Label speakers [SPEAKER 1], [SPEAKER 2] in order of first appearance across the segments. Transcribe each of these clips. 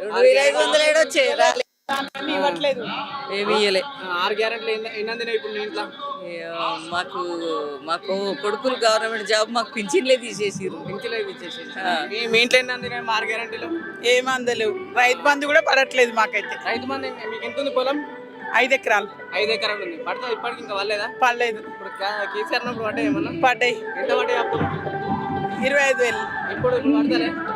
[SPEAKER 1] రెండు వేల ఐదు వందలు ఏడు వచ్చాయి. రాలే
[SPEAKER 2] ఇవ్వట్లేదు
[SPEAKER 1] ఏమి ఇయ్యలే.
[SPEAKER 2] ఆరు గ్యారెంట్లు ఎన్నందిన ఇప్పుడు ఇంట్లో?
[SPEAKER 1] మాకు మాకు కొడుకులు గవర్నమెంట్ జాబ్ మాకు పింఛన్లే తీసేసిర్రు.
[SPEAKER 2] పెంచలేదు ఇచ్చేసి మీ ఇంట్లో ఎన్నందిన ఆరు గ్యారెంటీలు?
[SPEAKER 3] ఏమందలేవు రైతు బంధు కూడా పడట్లేదు మాకైతే.
[SPEAKER 2] రైతు మంది మీకు ఎంత ఉంది పొలం?
[SPEAKER 3] ఐదు ఎకరాలు.
[SPEAKER 2] ఐదు ఎకరాలు ఉంది. పడుతుంది ఇప్పటికి ఇంకా వాళ్ళేదా
[SPEAKER 3] పడలేదు.
[SPEAKER 2] ఇప్పుడు కేసీఆర్ ఉన్నప్పుడు పడ్డా ఏమన్నా?
[SPEAKER 3] పడ్డాయి.
[SPEAKER 2] ఎంత పడ్డాయి అప్పుడు?
[SPEAKER 3] ఇరవై ఐదు వేలు.
[SPEAKER 2] ఇప్పుడు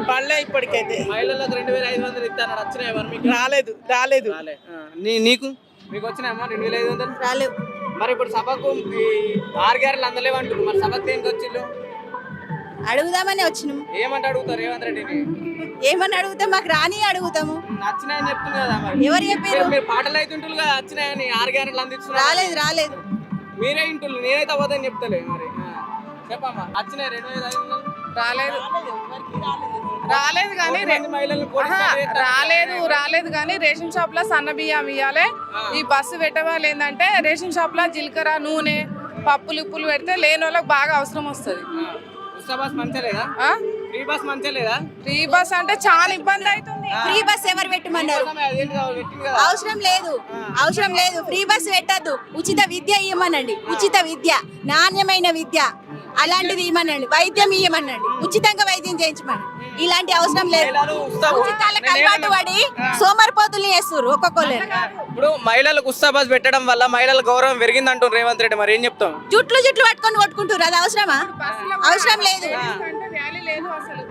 [SPEAKER 3] పడలే ఇప్పటికైతే.
[SPEAKER 2] మహిళలకు రెండు వేల ఐదు వందలు ఇస్తాను వచ్చినాయి మరి మీకు?
[SPEAKER 3] రాలేదు రాలేదు.
[SPEAKER 2] నీ నీకు? మీకు వచ్చినాయమ్మా రెండు వేల ఐదు వందలు?
[SPEAKER 1] రాలేవు
[SPEAKER 2] మరి ఇప్పుడు సభకు ఆరు గ్యారెంట్లు అందలేమంటారు మరి సభకు దేనికి వచ్చిళ్ళు?
[SPEAKER 4] అడుగుదామని వచ్చినాం.
[SPEAKER 2] ఏమంటే అడుగుతారు రేవంత్ రెడ్డిని?
[SPEAKER 4] ఏమని అడిగితే? మాకు రాని అడుగుతాము.
[SPEAKER 2] నచ్చినాయని చెప్తుంది కదా మరి.
[SPEAKER 4] ఎవరు చెప్పారు
[SPEAKER 2] మీరు- పాటలు అయితే ఉంటున్నారు కదా వచ్చినాయని ఆరు గ్యారెంట్లు అందిస్తున్నారు.
[SPEAKER 4] రాలేదు రాలేదు.
[SPEAKER 2] మీరే ఇంటున్నారు నేనైతే అవ్వదని చెప్తలే మరి. ఆ, చెప్పమ్మా వచ్చినాయి రెండు వేల ఐదు వందలు?
[SPEAKER 5] రాలేదు. రాలేదు కానీ. రాలేదు రాలేదు. కానీ రేషన్ షాప్లో సన్న బియ్యం ఇవ్వాలి ఈ బస్సు పెట్టేవాళ్ళు ఏంటంటే రేషన్ షాప్లో జీలకర్ర నూనె పప్పులు ఉప్పులు పెడితే లేని వాళ్ళకి బాగా అవసరం వస్తుంది.
[SPEAKER 2] ఫ్రీ బస్
[SPEAKER 5] అంటే చాలా ఇబ్బంది అవుతుంది
[SPEAKER 4] ఫ్రీ బస్ ఎవరు పెట్టమన్నారు? అవసరం లేదు. అవసరం లేదు. ఫ్రీ బస్ పెట్టద్దు. ఉచిత విద్య ఇవ్వమనండి ఉచిత విద్య. నాణ్యమైన విద్య. అలాంటిది ఇవ్వమనండి. వైద్యం ఇవ్వమనండి ఉచితంగా వైద్యం చేయించమనండి. ఇలాంటి అవసరం లేదు. ఉచితాలకు అలవాటు పడి సోమరిపోతులు చేస్తారు ఒక్కొక్కరు
[SPEAKER 2] ఇప్పుడు మహిళలకు ఉత్సవ బస్ పెట్టడం వల్ల మహిళల గౌరవం పెరిగింది అంటారు రేవంత్ రెడ్డి మరి ఏం చెప్తాం
[SPEAKER 4] జుట్లు జుట్లు పట్టుకొని కొట్టుకుంటారు అది అవసరమా? అవసరం లేదు.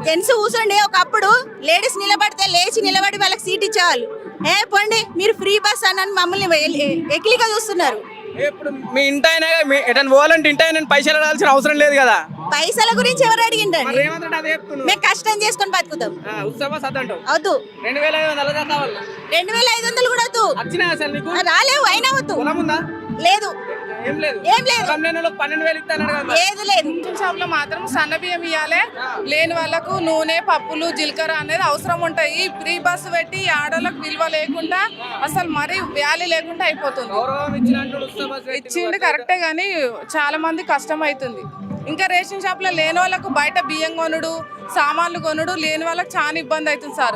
[SPEAKER 4] జెంట్స్ కూర్చోండి ఒకప్పుడు లేడీస్ నిలబడితే లేచి నిలబడి వాళ్ళకి సీట్ ఇచ్చేవాళ్ళు. ఏ పోండి. మీరు ఫ్రీ బస్ అన్నని మమ్మల్ని ఎకిలిగా చూస్తున్నారు.
[SPEAKER 2] ఇప్పుడు మీ ఇంటి ఆయన మీ ఎటన్నా పోవాలంటే ఇంటి ఆయన పైసలు అడాల్సిన అవసరం లేదు కదా?
[SPEAKER 4] పైసల గురించి ఎవరు
[SPEAKER 2] చెప్తున్నాడు?
[SPEAKER 4] మేము కష్టం చేసుకొని బతుకుతాం. వద్దు.
[SPEAKER 2] రెండు వేల ఐదు వందలు
[SPEAKER 4] రెండు వేల ఐదు వందలు కూడా రాలేవు అయినా
[SPEAKER 2] ఉందా?
[SPEAKER 4] లేదు.
[SPEAKER 2] ఏం లేదు. కంప్లైంట్ పన్నెండు వేలు ఇస్తాను కదా
[SPEAKER 4] ఏది లేదు.
[SPEAKER 5] రేషన్ షాప్లో మాత్రం సన్న బియ్యం ఇవ్వాలి లేని వాళ్ళకు నూనె పప్పులు జీలకర్ర అనేది అవసరం ఉంటాయి. ఈ ఫ్రీ బస్సు పెట్టి ఈ ఆడోళ్ళకి విలువ లేకుండా అసలు మరీ వ్యాలీ లేకుండా అయిపోతుంది. ఇచ్చిండు కరెక్టే కానీ చాలా మంది కష్టం అవుతుంది. ఇంకా రేషన్ షాప్లో లేని వాళ్ళకు బయట బియ్యం కొనుడు సామాన్లు కొనుడు లేని వాళ్ళకి చాలా ఇబ్బంది అవుతుంది సార్.